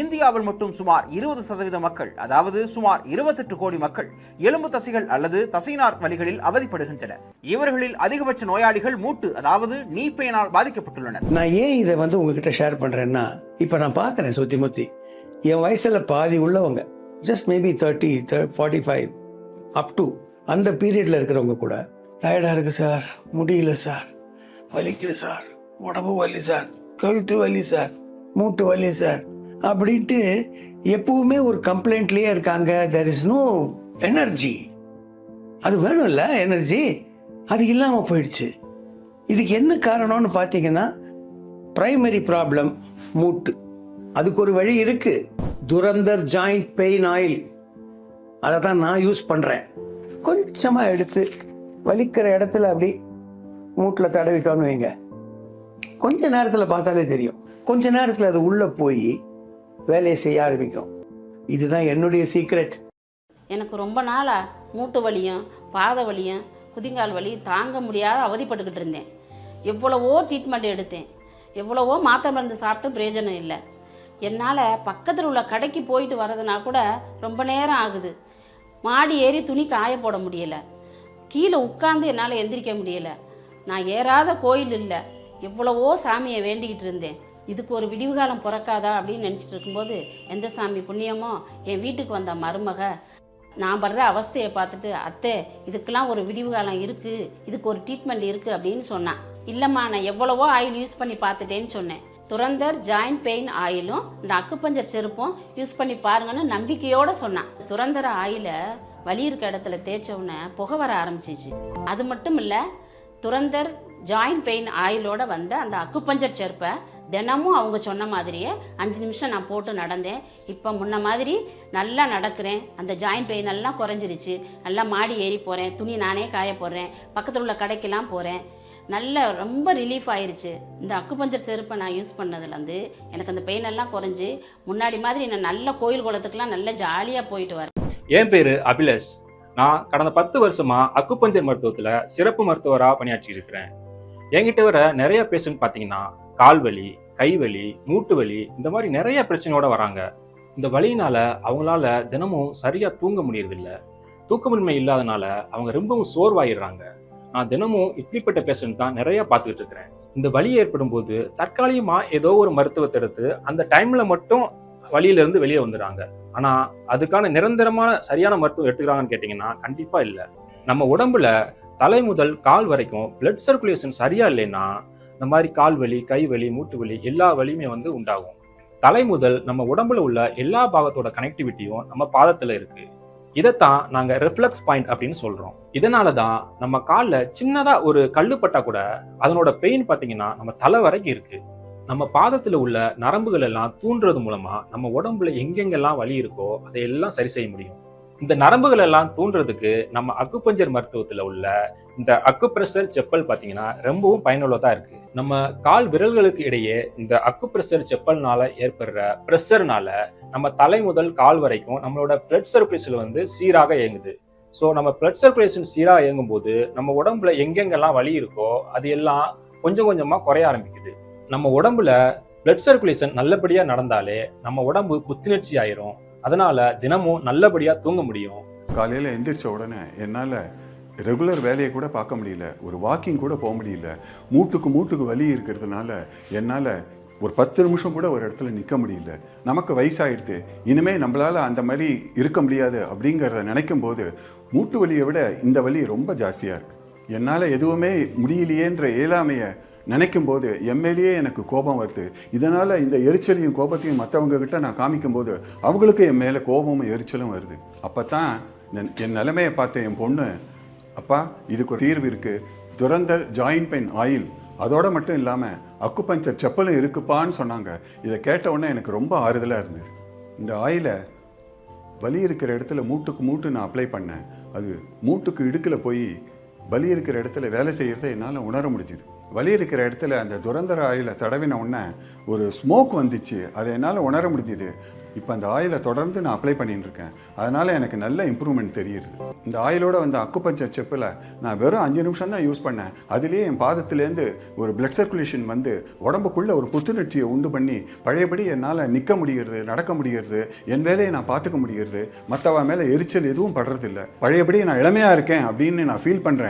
இந்தியாவில் மட்டும் சுமார் இருபது சதவீத மக்கள் அதாவது சுமார் இருபத்தெட்டு கோடி மக்கள் எலும்பு தசைகள் அல்லது தசைநார் வலிகளில் அவதிப்படுகின்றனர். இவர்களில் அதிகபட்ச நோயாளிகள் மூட்டு அதாவது நீ பெயினால் பாதிக்கப்பட்டுள்ளனர். நான் ஏன் இதை வந்து உங்ககிட்ட ஷேர் பண்ணுறேன்னா இப்போ நான் பார்க்குறேன் சுத்தி முத்தி. என் வயசில் பாதி உள்ளவங்க just maybe thirty forty five up to அந்த பீரியடில் இருக்கிறவங்க கூட டயர்டாக இருக்குது சார் முடியல சார் வலிக்குது சார் உடம்பு வலி சார் கழுத்து வலி சார் மூட்டு வலி சார் அப்படின்ட்டு எப்பவுமே ஒரு கம்ப்ளைண்ட்லேயே இருக்காங்க. தெர் இஸ் நோ எனர்ஜி அது வேணும்ல எனர்ஜி அது இல்லாமல் போயிடுச்சு. இதுக்கு என்ன காரணம்னு பார்த்தீங்கன்னா ப்ரைமரி ப்ராப்ளம் மூட்டு. அதுக்கு ஒரு வழி இருக்குது துரந்தர் ஜாயிண்ட் பெயின் ஆயில் அதை தான் நான் யூஸ் பண்ணுறேன் கொஞ்சமாக எடுத்து வலிக்கிற இடத்துல அப்படி மூட்டில் தடவிட்டோன்னு வைங்க. கொஞ்ச நேரத்தில் பார்த்தாலே தெரியும். கொஞ்ச நேரத்தில் அது உள்ளே போய் வேலையை செய்ய ஆரம்பிக்கும். இதுதான் என்னுடைய சீக்ரெட் எனக்கு ரொம்ப நாளாக மூட்டு வலியும் பாத வலியும் குதிங்கால் வலி தாங்க முடியாத அவதிப்பட்டுக்கிட்டு இருந்தேன். எவ்வளவோ ட்ரீட்மெண்ட் எடுத்தேன். எவ்வளவோ மாத்திரை மருந்து சாப்பிட்டு பிரயோஜனம் இல்லை. என்னால் பக்கத்தில் உள்ள கடைக்கு போயிட்டு வரதுனா கூட ரொம்ப நேரம் ஆகுது. மாடி ஏறி துணி காய போட முடியலை. கீழே உட்காந்து என்னால் எந்திரிக்க முடியலை. நான் ஏறாத கோயில் இல்லை. எவ்வளவோ சாமியை வேண்டிக்கிட்டு இருந்தேன். இதுக்கு ஒரு விடிவு காலம் பிறக்காதா அப்படின்னு நினச்சிட்டு இருக்கும்போது எந்த சாமி புண்ணியமோ? என் வீட்டுக்கு வந்த மருமக. நான் படுற அவஸ்தையை பார்த்துட்டு அத்தை இதுக்கெல்லாம் ஒரு விடிவு காலம் இருக்குது இதுக்கு ஒரு ட்ரீட்மெண்ட் இருக்குது அப்படின்னு சொன்னான். இல்லைம்மா நான் எவ்வளவோ ஆயில் யூஸ் பண்ணி பார்த்துட்டேன்னு சொன்னேன். துரந்தர் ஜாயிண்ட் பெயின் ஆயிலும் இந்த அக்குப்பஞ்சர் செருப்பும் யூஸ் பண்ணி பாருங்கன்னு நம்பிக்கையோடு சொன்னான். துரந்தர ஆயிலை வலி இருக்க இடத்துல தேய்ச்ச புகை வர ஆரம்பிச்சிச்சு. அது மட்டும் இல்லை துரந்தர் ஜாயிண்ட் பெயின் ஆயிலோட வந்த அந்த அக்குப்பஞ்சர் செருப்பை தினமும் அவங்க சொன்ன மாதிரியே அஞ்சு நிமிஷம் நான் போட்டு நடந்தேன். இப்போ முன்ன மாதிரி நல்லா நடக்கிறேன். அந்த ஜாயிண்ட் பெயின் எல்லாம் குறைஞ்சிருச்சு. நல்லா மாடி ஏறி போகிறேன் துணி நானே காய போடுறேன். பக்கத்தில் உள்ள கடைக்கெல்லாம் போகிறேன் நல்ல ரொம்ப ரிலீஃப் ஆயிருச்சு. இந்த அக்குப்பஞ்சர் செருப்பை நான் யூஸ் பண்ணதுலேருந்து எனக்கு அந்த பெயின் எல்லாம் குறைஞ்சி முன்னாடி மாதிரி நான் நல்ல கோயில் குளத்துக்குலாம் நல்ல ஜாலியாக போயிட்டு வரேன். என் பேர் அபிலாஷ். நான் கடந்த பத்து வருஷமா அக்குப்பஞ்சர் மருத்துவத்தில் சிறப்பு மருத்துவராக பணியாற்றி இருக்கிறேன் என்கிட்ட வர நிறைய பேஷண்ட் பார்த்தீங்கன்னா கால் வலி கை வலி மூட்டு வலி இந்த மாதிரி நிறைய பிரச்சனையோட வராங்க. இந்த வழியினால அவங்களால தினமும் சரியா தூங்க முடியறதில்ல. தூக்கமின்மை இல்லாதனால அவங்க ரொம்பவும் சோர்வாயிடுறாங்க. நான் தினமும் இப்படிப்பட்ட பேஷண்ட் தான் நிறைய பார்த்துக்கிட்டு இருக்கிறேன். இந்த வலி ஏற்படும் போது தற்காலிகமா ஏதோ ஒரு மருத்துவத்தை எடுத்து அந்த டைம்ல மட்டும் வழியிலிருந்து வெளியே வந்துடுறாங்க. ஆனா அதுக்கான நிரந்தரமான சரியான மருத்துவம் எடுத்துக்கிறாங்கன்னு கேட்டீங்கன்னா கண்டிப்பா இல்லை. நம்ம உடம்புல தலை முதல் கால் வரைக்கும் பிளட் சர்க்குலேஷன் சரியா இல்லைன்னா இந்த மாதிரி கால் வலி கை வலி மூட்டு வலி எல்லா வலியுமே வந்து உண்டாகும். தலை முதல் நம்ம உடம்புல உள்ள எல்லா பாகத்தோட கனெக்டிவிட்டியும் நம்ம பாதத்துல இருக்கு. இதைத்தான் நாங்க ரிஃப்ளெக்ஸ் பாயிண்ட் அப்படின்னு சொல்றோம். இதனால தான் நம்ம காலில் சின்னதா ஒரு கல் பட்டா கூட அதனோட பெயின் பார்த்தீங்கன்னா நம்ம தலை வரைக்கும் இருக்கு. நம்ம பாதத்துல உள்ள நரம்புகள் எல்லாம் தூண்டுறது மூலமா நம்ம உடம்புல எங்கெங்கெல்லாம் வலி இருக்கோ அதையெல்லாம் சரி செய்ய முடியும். இந்த நரம்புகள் எல்லாம் தூண்டுறதுக்கு நம்ம அக்குப்பஞ்சர் மருத்துவத்துல உள்ள இந்த அக்குப்ரெஷர் செப்பல் பாத்தீங்கன்னா ரொம்பவும் பயனுள்ளதா இருக்கு. நம்ம கால் விரல்களுக்கு இடையே இந்த அக்குப்ரெஷர் செப்பல்னால ஏற்படுற ப்ரெஷர்னால நம்ம தலை முதல் கால் வரைக்கும் நம்மளோட பிளட் சர்க்குலேஷன் வந்து சீராக இயங்குது. ஸோ நம்ம பிளட் சர்க்குலேஷன் சீராக இயங்கும் போது நம்ம உடம்புல எங்கெங்கெல்லாம் வலி இருக்கோ அது எல்லாம் கொஞ்சம் கொஞ்சமாக குறைய ஆரம்பிக்குது. நம்ம உடம்புல பிளட் சர்க்குலேஷன் நல்லபடியாக நடந்தாலே நம்ம உடம்பு புத்துணர்ச்சி ஆயிரும். அதனால தினமும் நல்லபடியா தூங்க முடியும். காலையில் எந்திரிச்ச உடனே என்னால் ரெகுலர் வேலையை கூட பார்க்க முடியல. ஒரு வாக்கிங் கூட போக முடியல. மூட்டுக்கு மூட்டுக்கு வலி இருக்கிறதுனால என்னால் ஒரு பத்து நிமிஷம் கூட ஒரு இடத்துல நிற்க முடியல. நமக்கு வயசாயிடுது. இனிமே நம்மளால அந்த மாதிரி இருக்க முடியாது அப்படிங்கிறத நினைக்கும் போது மூட்டு வலியை விட இந்த வலி ரொம்ப ஜாஸ்தியாக இருக்கு. என்னால் எதுவுமே முடியலையேன்ற இயலாமையை நினைக்கும் போது எம்எல்ஏ எனக்கு கோபம் வருது. இதனால் இந்த எரிச்சலையும் கோபத்தையும் மற்றவங்க கிட்ட நான் காமிக்கும் போது அவங்களுக்கு என் மேலே கோபமும் எரிச்சலும் வருது. அப்போ தான் என் நிலைமையை பார்த்த என் பொண்ணு அப்பா இதுக்கு ஒரு தீர்வு இருக்குது துரந்தர் ஜாயின் பெயின் ஆயில். அதோடு மட்டும் இல்லாமல் அக்குபஞ்சர் செப்பலும் இருக்குப்பான்னு சொன்னாங்க. இதை கேட்ட உடனே எனக்கு ரொம்ப ஆறுதலாக இருந்தது. இந்த ஆயிலை வலி இருக்கிற இடத்துல மூட்டுக்கு மூட்டு நான் அப்ளை பண்ணேன். அது மூட்டுக்கு இடுக்கில் போய் வலி இருக்கிற இடத்துல வேலை செய்கிறத என்னால் உணர முடிஞ்சுது. வலி இருக்கிற இடத்துல அந்த துரந்தர ஆயில தடவின உடனே ஒரு ஸ்மோக் வந்துச்சு. அதை என்னால் உணர முடிஞ்சுது. இப்போ அந்த ஆயிலை தொடர்ந்து நான் அப்ளை பண்ணிட்டு இருக்கேன். அதனால் எனக்கு நல்ல இம்ப்ரூவ்மெண்ட் தெரியுது. இந்த ஆயிலோட வந்த அக்குப்பஞ்சர் செப்பில் நான் வெறும் அஞ்சு நிமிஷம் தான் யூஸ் பண்ணேன். அதுலேயே என் பாதத்துலேருந்து ஒரு பிளட் சர்க்குலேஷன் வந்து உடம்புக்குள்ளே ஒரு புத்துணர்ச்சியை உண்டு பண்ணி பழையபடி என்னால் நிற்க முடிகிறது நடக்க முடிகிறது என் வேலையை நான் பார்த்துக்க முடிகிறது மற்றவ மேலே எரிச்சல் எதுவும் படுறதில்ல. பழையபடி நான் இளமையாக இருக்கேன் அப்படின்னு நான் ஃபீல் பண்ணுறேன்